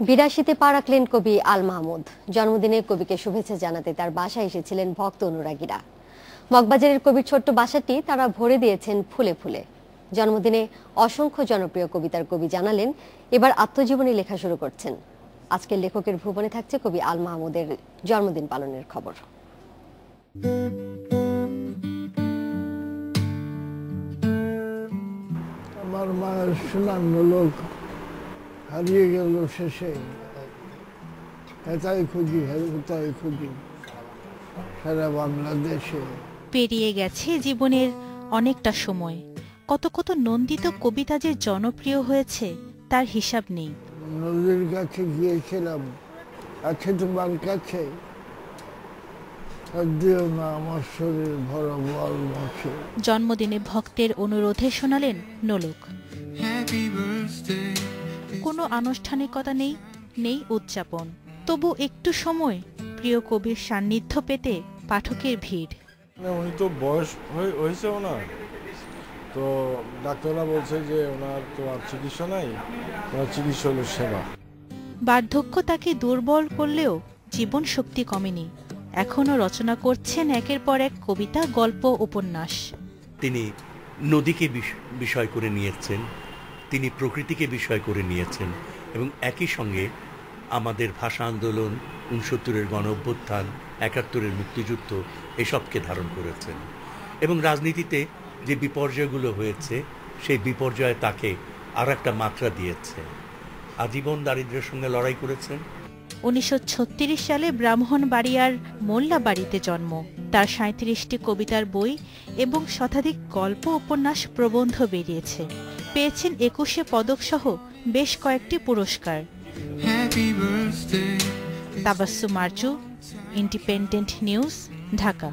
বিরাশিতে পা রাখলেন কবি আল মাহমুদ। জন্মদিনে কবিকে শুভেচ্ছা জানাতে তার বাসায় এসেছিলেন ভক্ত অনুরাগীরা। মগবাজারের কবির ছোট্ট বাসাটি তারা ভরে দিয়েছেন ফুলে ফুলে। জন্মদিনে অসংখ্য জনপ্রিয় কবিতার কবি জানালেন, এবার আত্মজীবনী লেখা শুরু করছেন। আজকের লেখকের ভুবনে থাকছে কবি আল মাহমুদের জন্মদিন পালনের খবর। আমার মায়ের সুনান্য লোক হারিয়ে গেল শেষে। এটাই খুঁজি এটাই খুঁজি। সারা বাংলাদেশে। পেরিয়ে গেছে জীবনের অনেকটা সময়। কত কত নন্দিত কবিতা যে জনপ্রিয় হয়েছে তার হিসাব নেই। নদীর কাছে গিয়েছিলাম আছে তোমার কাছে। ভরা বল মছে জন্মদিনে ভক্তের অনুরোধে শোনালেন নোলক। কোনো আনুষ্ঠানিকতা নেই নেই উদযাপন। তবু একটু সময় প্রিয় কবির সান্নিধ্য পেতে পাঠকের ভিড়। উনি তো বয়স হয়েছে ওনার। তো ডাক্তাররা বলছে যে ওনার তো আর চিকিৎসা নাই ওনার চিকিৎসা হলো সেবা। বার্ধক্য তাকে দুর্বল করলেও জীবন শক্তি কমেনি। এখনও রচনা করছেন একের পর এক কবিতা গল্প উপন্যাস। তিনি নদীকে বিষ- বিষয় করে নিয়েছেন। তিনি প্রকৃতিকে বিষয় করে নিয়েছেন এবং একই সঙ্গে আমাদের ভাষা আন্দোলন উনসত্তরের গণ অভ্যুত্থান একাত্তরের মুক্তিযুদ্ধ এসবকে ধারণ করেছেন। এবং রাজনীতিতে যে বিপর্যয়গুলো হয়েছে, সেই বিপর্যয় তাকে আর একটা মাত্রা দিয়েছে। আজীবন দারিদ্র্যের সঙ্গে লড়াই করেছেন। উনিশশো ছত্রিশ সালে ব্রাহ্মণবাড়িয়ার মোল্লা বাড়িতে জন্ম। তার সাঁত্রিশটি কবিতার বই এবং শতাধিক গল্প, উপন্যাস প্রবন্ধ বেরিয়েছে। পেয়েছেন একুশে পদকসহ বেশ কয়েকটি পুরস্কার। তাবাসু মার্চু ইন্ডিপেন্ডেন্ট নিউজ ঢাকা।